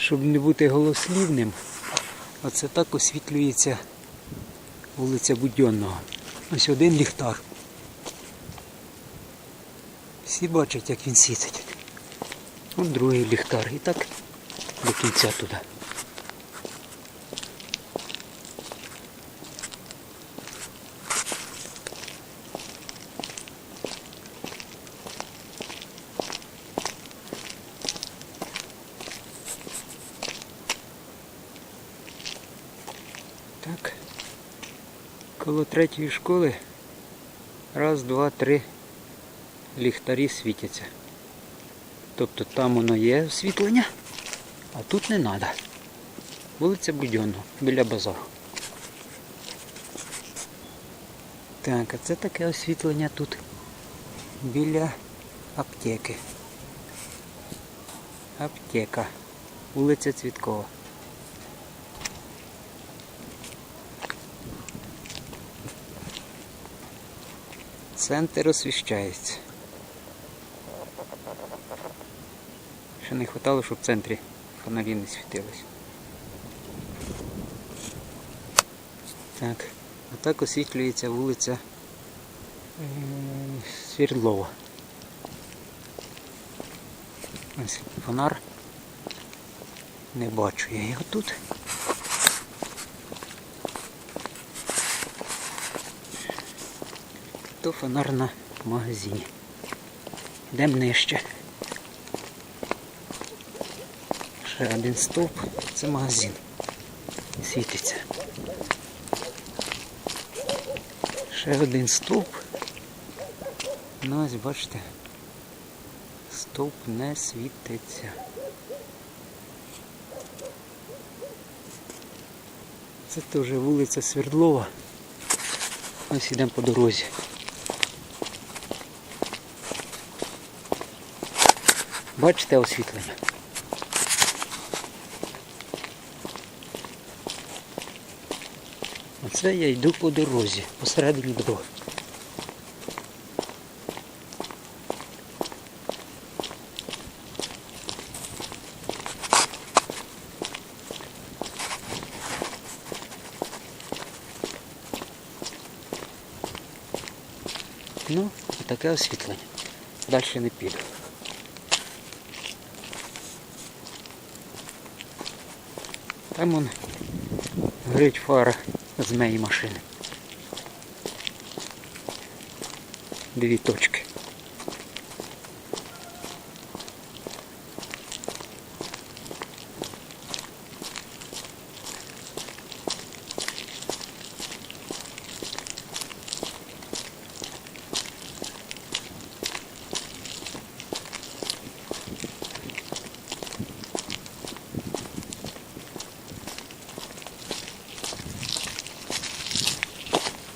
Щоб не бути голослівним, оце так освітлюється вулиця Будьонного. Ось один ліхтар. Всі бачать, як він світить. Ось другий ліхтар. І так до кінця туди. Так. Коло третьої школи раз, два, три ліхтарі світяться. Тобто там воно є освітлення, а тут не треба. Вулиця Будьонного, біля базару. Так, а це таке освітлення тут біля аптеки. Аптека. Вулиця Цвіткова. Центр освіщається. Ще не вистачало, щоб в центрі фонарі не світились. Так, а так освітлюється вулиця Свердлова. Ось фонар. Не бачу я його тут. То фонар на магазині. Йдемо нижче. Ще один стовп, це магазин. Світиться. Ще один стовп. Ну ось бачите. Стовп не світиться. Це теж вулиця Свердлова. Ось йдемо по дорозі. Бачите освітлення? Оце я йду по дорозі, посередині дороги. Ну, таке освітлення. Далі не піду. Там он горить фара з моєї машини. Дві точки.